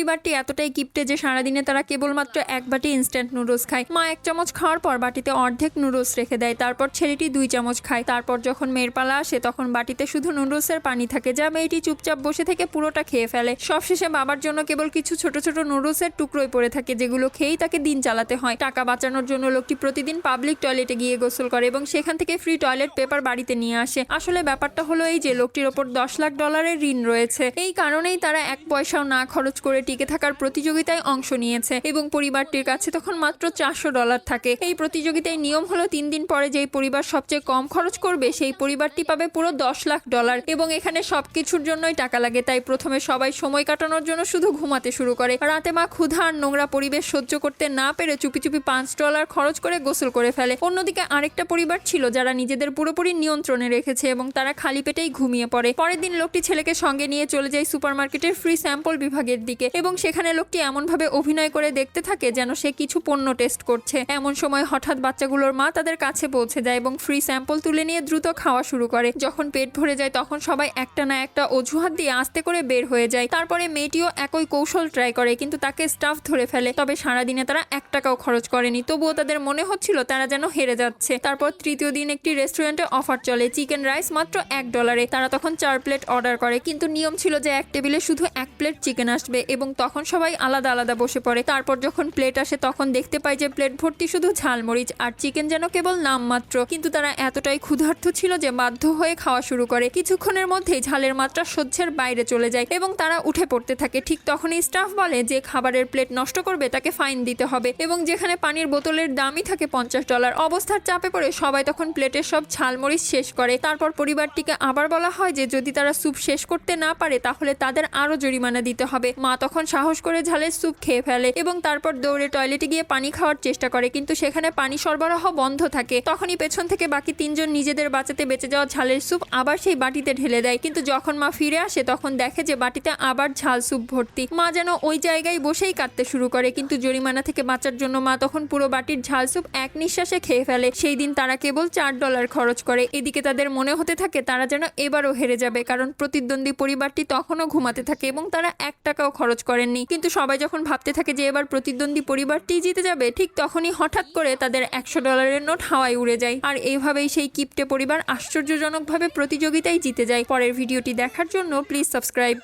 পরিবারটি এতটাই কিপটে যে সারাদিনে তারা কেবলমাত্র এক বাটি ইনস্ট্যান্ট নুডলস খায়। মা এক চামচ খাওয়ার পর বাটিতে অর্ধেক নুডলস রেখে দেয়। তারপর ছেলেটি দুই চামচ খায়। তারপর যখন মেয়ের পালা আসে, তখন বাটিতে শুধু নুডলসের পানি থাকে যা মেয়েটি চুপচাপ বসে থেকে পুরোটা খেয়ে ফেলে। সবশেষে বাবার জন্য কেবল কিছু ছোট ছোট নুডলসের টুকরোই পড়ে থাকে, যেগুলো খেয়েই তাকে দিন চালাতে হয়। টাকা বাঁচানোর জন্য লোকটি প্রতিদিন পাবলিক টয়লেটে গিয়ে গোসল করে এবং সেখান থেকে ফ্রি টয়লেট পেপার বাড়িতে নিয়ে আসে। আসলে ব্যাপারটা হলো এই যে, লোকটির ওপর দশ লাখ ডলারের ঋণ রয়েছে। এই কারণেই তারা এক পয়সাও না খরচ করে টিকে থাকার প্রতিযোগিতায় অংশ নিয়েছে এবং পরিবারটির কাছে তখন মাত্র চারশো ডলার থাকে। এই প্রতিযোগিতায় নিয়ম হলো তিন দিন পরে যেই পরিবার সবচেয়ে কম খরচ করবে, সেই পরিবারটি পাবে পুরো দশ লাখ ডলার এবং এখানে সবকিছুর জন্যই টাকা লাগে, তাই প্রথমে সবাই সময় কাটানোর জন্য শুধু ঘুমাতে শুরু করে। রাতে মা ক্ষুধা আর নোংরা পরিবেশ সহ্য করতে না পেরে চুপি চুপি পাঁচ ডলার খরচ করে গোসল করে ফেলে। অন্যদিকে আরেকটা পরিবার ছিল যারা নিজেদের পুরোপুরি নিয়ন্ত্রণে রেখেছে এবং তারা খালি পেটেই ঘুমিয়ে পড়ে। পরের দিন লোকটি ছেলেকে সঙ্গে নিয়ে চলে যায় সুপারমার্কেটের ফ্রি স্যাম্পল বিভাগের দিকে এবং সেখানে লোকটি এমনভাবে অভিনয় করে দেখতে থাকে যেন সে কিছু পণ্য টেস্ট করছে। এমন সময় হঠাৎ বাচ্চাগুলোর মা তাদের কাছে পৌঁছে যায় এবং ফ্রি স্যাম্পল তুলে নিয়ে দ্রুত খাওয়া শুরু করে। যখন পেট ভরে যায় তখন সবাই একটা না একটা অজুহাত দিয়ে আস্তে করে বের হয়ে যায়। তারপরে মেয়েটিও একই কৌশল ট্রাই করে কিন্তু তাকে স্টাফ ধরে ফেলে। তবে সারাদিনে তারা এক টাকাও খরচ করেনি। তবুও তাদের মনে হচ্ছিল তারা যেন হেরে যাচ্ছে। তারপর তৃতীয় দিন একটি রেস্টুরেন্টে অফার চলে। চিকেন রাইস মাত্র এক ডলারে। তারা তখন চার প্লেট অর্ডার করে। কিন্তু নিয়ম ছিল যে এক টেবিলে শুধু এক প্লেট চিকেন আসবে এবং তখন সবাই আলাদা আলাদা বসে পড়ে। তারপর যখন প্লেট আসে, তখন দেখতে পাই যে প্লেট ভর্তি শুধু ঝালমরিচ আর চিকেন যেন কেবল নামমাত্র কিন্তু তারা এতটাই ক্ষুধার্ত ছিল যে বাধ্য হয়ে খাওয়া শুরু করে। কিছুক্ষণের মধ্যেই ঝালের মাত্রা সহ্যের বাইরে চলে যায় এবং তারা উঠে পড়তে থাকে। ঠিক তখনই স্টাফ বলে যে খাবারের প্লেট নষ্ট করবে, তাকে ফাইন দিতে হবে এবং যেখানে পানির বোতলের দামই থাকে পঞ্চাশ ডলার অবস্থার চাপে পড়ে সবাই তখন প্লেটের সব ঝালমরিচ শেষ করে। তারপর পরিবারটিকে আবার বলা হয় যে যদি তারা স্যুপ শেষ করতে না পারে, তাহলে তাদের আরও জরিমানা দিতে হবে। মা সাহস করে ঝালের স্যুপ খেয়ে ফেলে এবং তারপর দৌড়ে টয়লেটে গিয়ে পানি খাওয়ার চেষ্টা করে। কিন্তু সেখানে পানি সরবরাহ বন্ধ থাকে। তখনই পেছন থেকে বাকি তিনজন নিজেদের বাঁচাতে বেঁচে যাওয়া ঝালের স্যুপ আবার সেই বাটিতে ঢেলে দেয়। কিন্তু যখন মা ফিরে আসে, তখন দেখে যে বাটিতে আবার ঝাল স্যুপ ভর্তি। মা যেন ওই জায়গায় বসেই কাঁদতে শুরু করে। কিন্তু জরিমানা থেকে বাঁচার জন্য মা তখন পুরো বাটির ঝাল স্যুপ এক নিঃশ্বাসে খেয়ে ফেলে। সেই দিন তারা কেবল চার ডলার খরচ করে। এদিকে তাদের মনে হতে থাকে, তারা যেন এবারও হেরে যাবে। কারণ প্রতিদ্বন্দ্বী পরিবারটি তখনও ঘুমাতে থাকে এবং তারা এক টাকাও খরচ করেননি। কিন্তু সবাই যখন ভাবতে থাকে যে এবার প্রতিদ্বন্দ্বী পরিবারটি জিতে যাবে, ঠিক তখনই হঠাৎ করে তাদের একশো ডলারের নোট হাওয়ায় উড়ে যায়। আর এইভাবেই সেই কিপ্টে পরিবার আশ্চর্যজনকভাবে প্রতিযোগিতায় জিতে যায়। পরের ভিডিওটি দেখার জন্য প্লিজ সাবস্ক্রাইব।